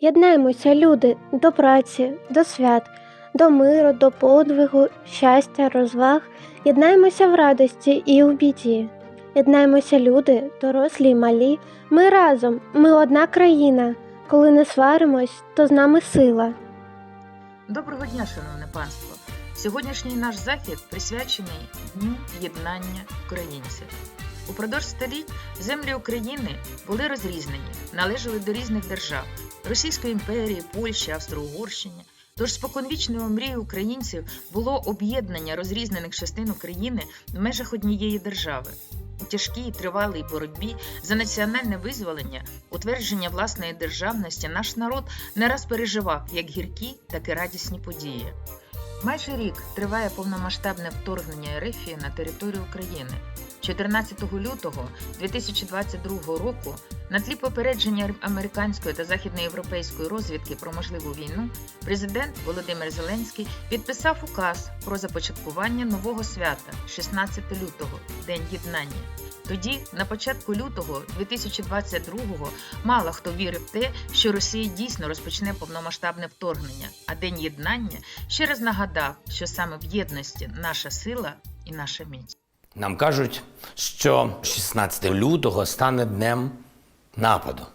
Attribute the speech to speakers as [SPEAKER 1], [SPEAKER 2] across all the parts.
[SPEAKER 1] Єднаймося, люди, до праці, до свят, до миру, до подвигу, щастя, розваг. Єднаймося в радості і у біді. Єднаймося, люди, дорослі й малі. Ми разом, ми одна країна. Коли не сваримось, то з нами сила.
[SPEAKER 2] Доброго дня, шановне панство! Сьогоднішній наш захід присвячений Дню єднання українців. Упродовж століть землі України були розрізнені, належали до різних держав Російської імперії, Польщі, Австро-Угорщини. Тож споконвічною мрією українців було об'єднання розрізнених частин України в межах однієї держави. У тяжкій тривалій боротьбі за національне визволення, утвердження власної державності наш народ не раз переживав як гіркі, так і радісні події. Майже рік триває повномасштабне вторгнення РФ на територію України. 14 лютого 2022 року на тлі попередження американської та західноєвропейської розвідки про можливу війну президент Володимир Зеленський підписав указ про започаткування нового свята 16 лютого День єднання. Тоді, на початку лютого 2022-го, мало хто вірив в те, що Росія дійсно розпочне повномасштабне вторгнення, а День єднання ще раз нагадав, що саме в єдності наша сила і наша міць.
[SPEAKER 3] Нам кажуть, що 16 лютого стане днем нападу.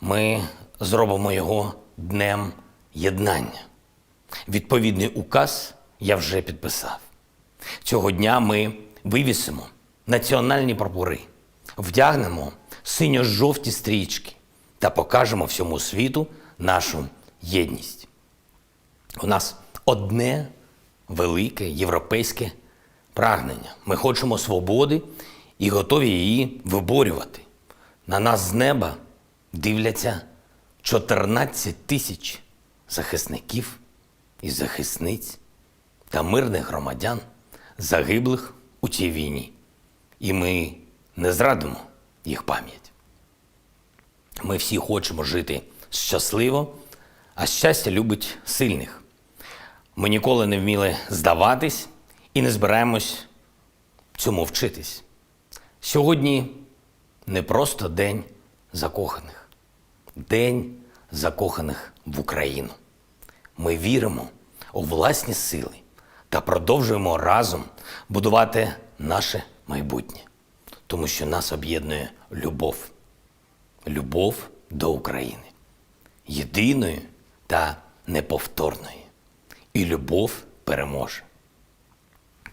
[SPEAKER 3] Ми зробимо його днем єднання. Відповідний указ я вже підписав. Цього дня ми вивісимо національні прапори, вдягнемо синьо-жовті стрічки та покажемо всьому світу нашу єдність. У нас одне велике європейське прагнення. Ми хочемо свободи і готові її виборювати. На нас з неба дивляться 14 тисяч захисників і захисниць та мирних громадян, загиблих у цій війні. І ми не зрадимо їх пам'ять. Ми всі хочемо жити щасливо, а щастя любить сильних. Ми ніколи не вміли здаватись і не збираємось цьому вчитись. Сьогодні не просто день закоханих, день закоханих в Україну. Ми віримо у власні сили та продовжуємо разом будувати наше майбутнє, тому що нас об'єднує любов, любов до України, єдиної та неповторної. І любов переможе.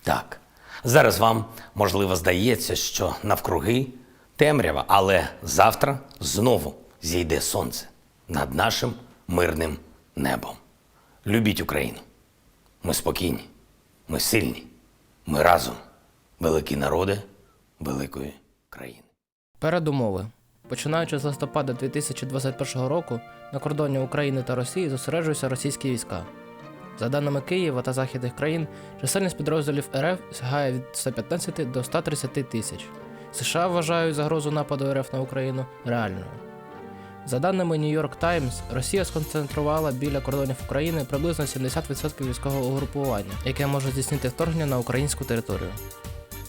[SPEAKER 3] Так, зараз вам, можливо, здається, що навкруги темрява, але завтра знову зійде сонце над нашим мирним небом. Любіть Україну. Ми спокійні, ми сильні, ми разом, великі народи великої країни.
[SPEAKER 4] Передумови. Починаючи з листопада 2021 року, на кордоні України та Росії зосереджуються російські війська. За даними Києва та західних країн, чисельність підрозділів РФ сягає від 115 до 130 тисяч. США вважають загрозу нападу РФ на Україну реальною. За даними New York Times, Росія сконцентрувала біля кордонів України приблизно 70% військового угрупування, яке може здійснити вторгнення на українську територію.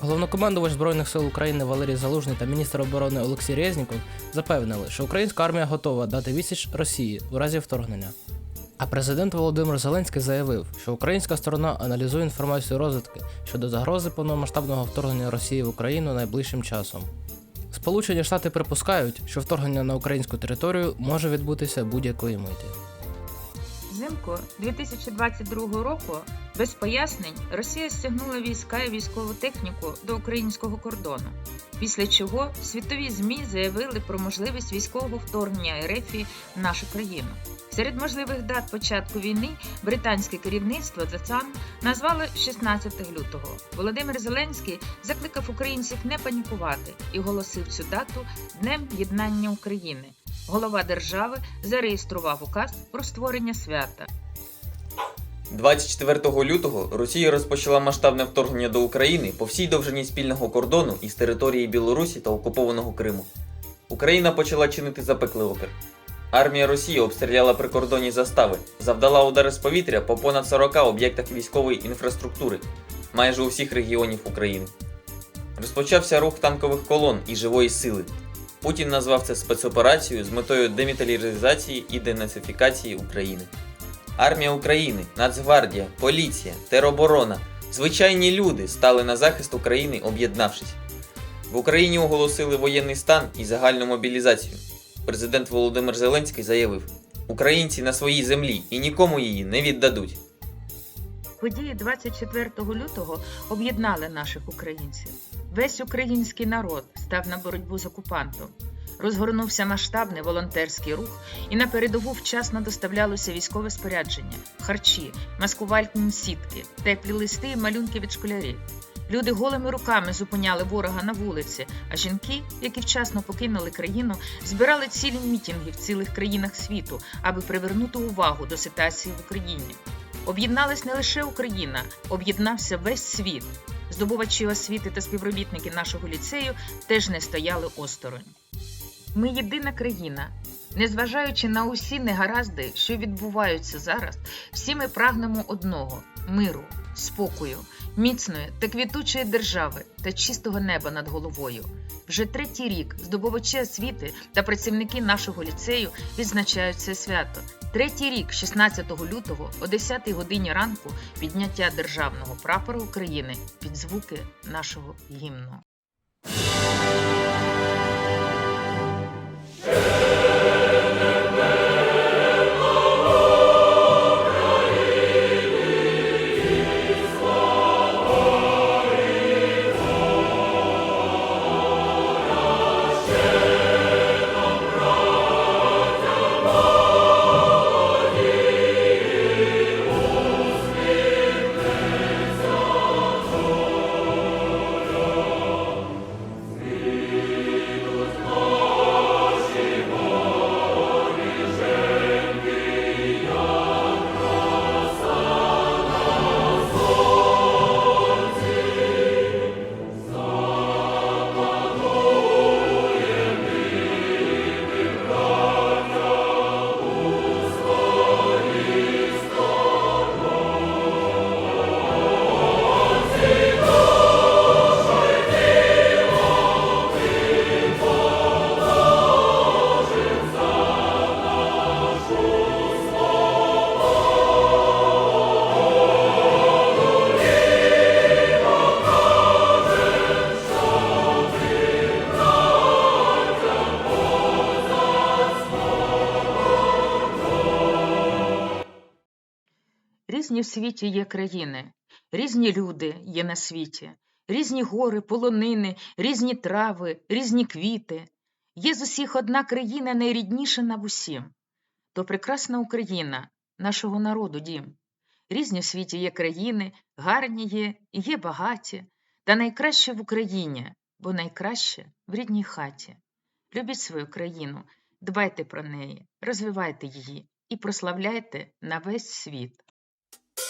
[SPEAKER 4] Головнокомандувач Збройних сил України Валерій Залужний та міністр оборони Олексій Резніков запевнили, що українська армія готова дати відсіч Росії у разі вторгнення. А президент Володимир Зеленський заявив, що українська сторона аналізує інформацію розвідки щодо загрози повномасштабного вторгнення Росії в Україну найближчим часом. Сполучені Штати припускають, що вторгнення на українську територію може відбутися будь-якої миті.
[SPEAKER 2] Взимку 2022 року без пояснень Росія стягнула війська і військову техніку до українського кордону. Після чого світові ЗМІ заявили про можливість військового вторгнення РФ в нашу країну. Серед можливих дат початку війни британське керівництво The Sun назвало 16 лютого. Володимир Зеленський закликав українців не панікувати і оголосив цю дату Днем Єднання України. Голова держави зареєстрував указ про створення свята.
[SPEAKER 5] 24 лютого Росія розпочала масштабне вторгнення до України по всій довжині спільного кордону із території Білорусі та окупованого Криму. Україна почала чинити запеклий опір. Армія Росії обстріляла прикордонні застави, завдала удари з повітря по понад 40 об'єктах військової інфраструктури, майже у всіх регіонів України. Розпочався рух танкових колон і живої сили. Путін назвав це спецоперацією з метою демілітаризації і денацифікації України. Армія України, Нацгвардія, поліція, тероборона, звичайні люди стали на захист України, об'єднавшись. В Україні оголосили воєнний стан і загальну мобілізацію. Президент Володимир Зеленський заявив: Українці на своїй землі і нікому її не віддадуть.
[SPEAKER 2] Події 24 лютого об'єднали наших українців. Весь український народ став на боротьбу з окупантом. Розгорнувся масштабний волонтерський рух, і на передову вчасно доставлялося військове спорядження, харчі, маскувальні сітки, теплі листи і малюнки від школярів. Люди голими руками зупиняли ворога на вулиці, а жінки, які вчасно покинули країну, збирали цілі мітінги в цілих країнах світу, аби привернути увагу до ситуації в Україні. Об'єдналась не лише Україна, об'єднався весь світ. Здобувачі освіти та співробітники нашого ліцею теж не стояли осторонь. Ми єдина країна. Незважаючи на усі негаразди, що відбуваються зараз, всі ми прагнемо одного миру, спокою, міцної та квітучої держави та чистого неба над головою. Вже третій рік здобувачі освіти та працівники нашого ліцею відзначають це свято. Третій рік, 16 лютого, о 10 годині ранку, підняття державного прапора України під звуки нашого гімну. Різні в світі є країни, різні люди є на світі, різні гори, полонини, різні трави, різні квіти. Є з усіх одна країна найрідніша над усім. То прекрасна Україна, нашого народу дім. Різні в світі є країни, гарні є, є багаті, та найкраще в Україні, бо найкраще в рідній хаті. Любіть свою країну, дбайте про неї, розвивайте її і прославляйте на весь світ.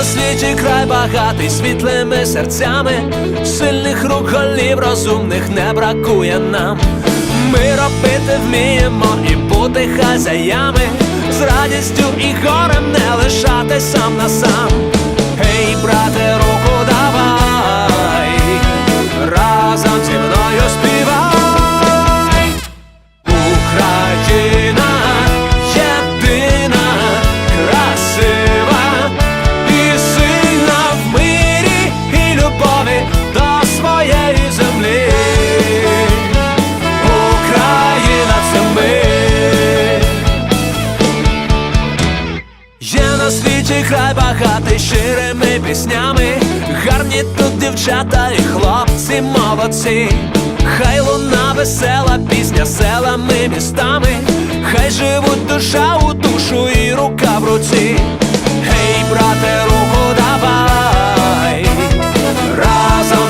[SPEAKER 6] На світі край багатий світлими серцями, сильних рук голів розумних не бракує нам. Ми робити вміємо і бути хазяями, з радістю і горем не лишати сам на сам. Гей, брате, руку давай, разом зі мною співай. Світі край багатий щирими піснями. Гарні тут дівчата і хлопці молодці. Хай луна весела пісня селами містами, хай живуть душа у душу і рука в руці. Гей, брате, руку давай, разом